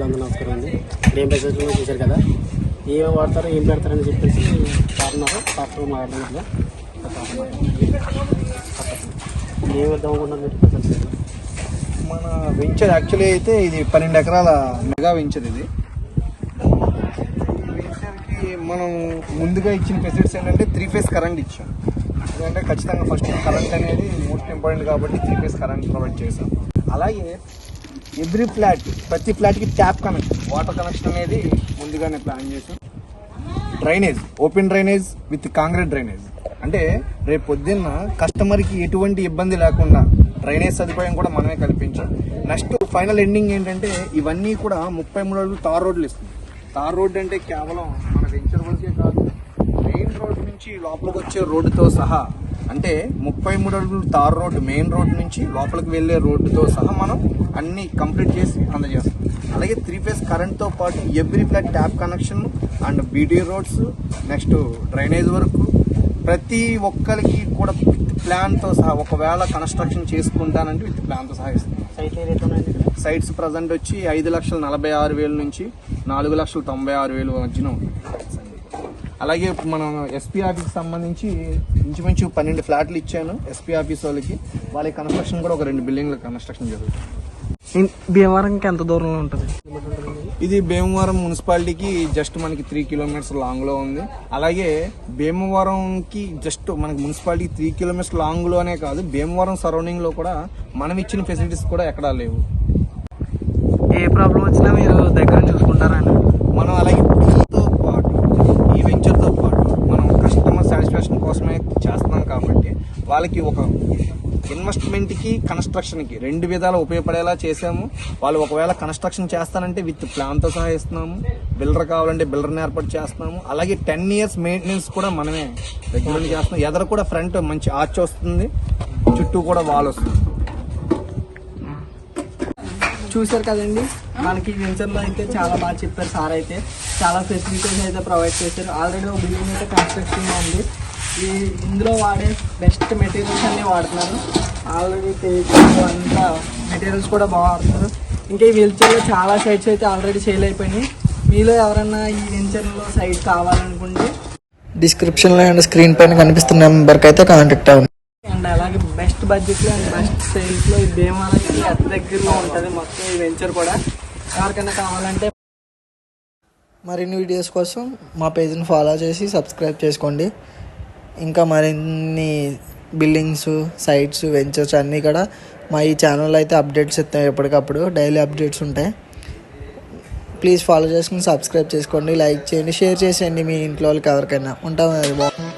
రైతులందరూ నమస్కారం అండి. ఏం ఫెసిలిటీలు చూశారు కదా. ఏం వాడతారో ఏం పెడతారని చెప్పేసి పాడుతున్నారు పాటలు మాట్లాడుతున్నారు ఏం వద్దాం అనుకుంటున్నారు మీరు? ఫెసిలిటీస్ మన వెంచర్ యాక్చువల్లీ అయితే ఇది పన్నెండు ఎకరాల మెగా వెంచర్ ఇది. వెంచర్కి మనం ముందుగా ఇచ్చిన ఫెసిలిటీస్ ఏంటంటే త్రీ ఫేస్ కరెంట్ ఇచ్చాం. ఎందుకంటే ఖచ్చితంగా ఫస్ట్ కరెంట్ అనేది మోస్ట్ ఇంపార్టెంట్ కాబట్టి త్రీ ఫేస్ కరెంట్ ప్రొవైడ్ చేశాం. అలాగే ఎవ్రీ ఫ్లాట్ ప్రతి ఫ్లాట్కి ట్యాప్ కనెక్షన్ వాటర్ కనెక్షన్ అనేది ముందుగానే ప్లాన్ చేసాం. Drainage open drainage with concrete drainage. అంటే రేపు పొద్దున్న కస్టమర్కి ఎటువంటి ఇబ్బంది లేకుండా డ్రైనేజ్ సదుపాయం కూడా మనమే కల్పించాం. నెక్స్ట్ ఫైనల్ ఎండింగ్ ఏంటంటే ఇవన్నీ కూడా ముప్పై మూడు రోజులు తార్ రోడ్లు ఇస్తుంది తార్ రోడ్ అంటే కేవలం మన వెంచర్ వరకే కాదు మెయిన్ రోడ్ నుంచి లోపలికి వచ్చే రోడ్డుతో సహా అంటే ముప్పై మూడు అడుగులు తార్ రోడ్ మెయిన్ రోడ్ నుంచి లోపలికి వెళ్ళే రోడ్డుతో సహా మనం అన్ని కంప్లీట్ చేసి అందజేస్తాం. అలాగే త్రీ ఫేస్ కరెంట్తో పాటు every flat tap connection and BT roads next drainage వరకు. ప్రతి ఒక్కరికి కూడా విత్ ప్లాన్తో సహా ఒకవేళ కన్స్ట్రక్షన్ చేసుకుంటానంటే విత్ ప్లాన్తో సహా ఇస్తాం. సైట్ సైట్స్ ప్రజెంట్ వచ్చి ఐదు లక్షల నలభై ఆరు వేల నుంచి నాలుగు లక్షల తొంభై ఆరు వేలు మధ్యన అలాగే మనం ఎస్పీ ఆఫీస్కి సంబంధించి ఇంచుమించు పన్నెండు ఫ్లాట్లు ఇచ్చాను ఎస్పీ ఆఫీస్ వాళ్ళకి. వాళ్ళ కన్స్ట్రక్షన్ కూడా ఒక రెండు బిల్డింగ్ల కన్స్ట్రక్షన్ జరుగుతుంది. భీమవరంకి ఎంత దూరంలో ఉంటుంది? ఇది భీమవరం మున్సిపాలిటీకి జస్ట్ మనకి త్రీ కిలోమీటర్స్ లాంగ్లో ఉంది. అలాగే భీమవరంకి జస్ట్ మనకి మున్సిపాలిటీ త్రీ కిలోమీటర్స్ లాంగ్లోనే కాదు భీమవరం సరౌండింగ్లో కూడా మనం ఇచ్చిన ఫెసిలిటీస్ కూడా ఎక్కడా లేవు. ఏ ప్రాబ్లం వచ్చినా మీరు దగ్గర నుంచి చూసుకుంటారండి మనం అలాగే దీంతో పాటు ఈ వెంచర్తో పాటు మనం కస్టమర్ సాటిస్ఫాక్షన్ కోసమే చేస్తున్నాం కాబట్టి వాళ్ళకి ఒక ఇన్వెస్ట్మెంట్కి కన్స్ట్రక్షన్కి రెండు విధాలు ఉపయోగపడేలా చేసాము వాళ్ళు ఒకవేళ కన్స్ట్రక్షన్ చేస్తానంటే విత్ ప్లాన్తో సహా ఇస్తున్నాము. బిల్డర్ కావాలంటే బిల్డర్ని ఏర్పాటు చేస్తున్నాము. అలాగే టెన్ ఇయర్స్ మెయింటెనెన్స్ కూడా మనమే రెగ్యులర్ చేస్తున్నాం ఎదర కూడా ఫ్రంట్ మంచి ఆర్చ్ వస్తుంది. చుట్టూ కూడా వాల్ వస్తుంది. చూశారు కదండి? మనకి వెంచర్లో అయితే చాలా బాగా చెప్పారు సార్ అయితే. చాలా ఫెసిలిటీస్ అయితే ప్రొవైడ్ చేశారు. ఆల్రెడీ ఒక బిల్డింగ్ అయితే కన్స్ట్రక్షన్ ఉంది. ఈ ఇందులో వాడే బెస్ట్ మెటీరియల్స్ అన్నీ వాడుతున్నారు. ఆల్రెడీ అంతా మెటీరియల్స్ కూడా బాగా వాడుతున్నారు. ఇంకా ఈ వెంచర్లో చాలా సైట్స్ అయితే ఆల్రెడీ సేల్ అయిపోయినాయి. మీలో ఎవరైనా ఈ వెంచర్లో సైట్ కావాలనుకుంటే డిస్క్రిప్షన్లో అండ్ స్క్రీన్ పైన కనిపిస్తున్న నెంబర్కి అయితే కాంటాక్ట్ అవ్వండి. అండ్ అలాగే బెస్ట్ బడ్జెట్లో అండ్ బెస్ట్ సేల్స్లో ఈ భీమాలకి అతి దగ్గరలో ఉంటుంది మొత్తం ఈ వెంచర్ కూడా. ఎవరికైనా కావాలంటే మరిన్ని వీడియోస్ కోసం మా పేజ్ని ఫాలో చేసి సబ్స్క్రైబ్ చేసుకోండి. ఇంకా మరిన్ని బిల్డింగ్స్ సైట్స్ వెంచర్స్ అన్నీ కూడా మా ఈ ఛానల్ అయితే అప్డేట్స్ ఇస్తాం ఎప్పటికప్పుడు. డైలీ అప్డేట్స్ ఉంటాయి. ప్లీజ్ ఫాలో చేసుకుని సబ్స్క్రైబ్ చేసుకోండి లైక్ చేయండి షేర్ చేసేయండి మీ ఇంట్లో వాళ్ళకి ఎవరికైనా. ఉంటాం అది బాగుంది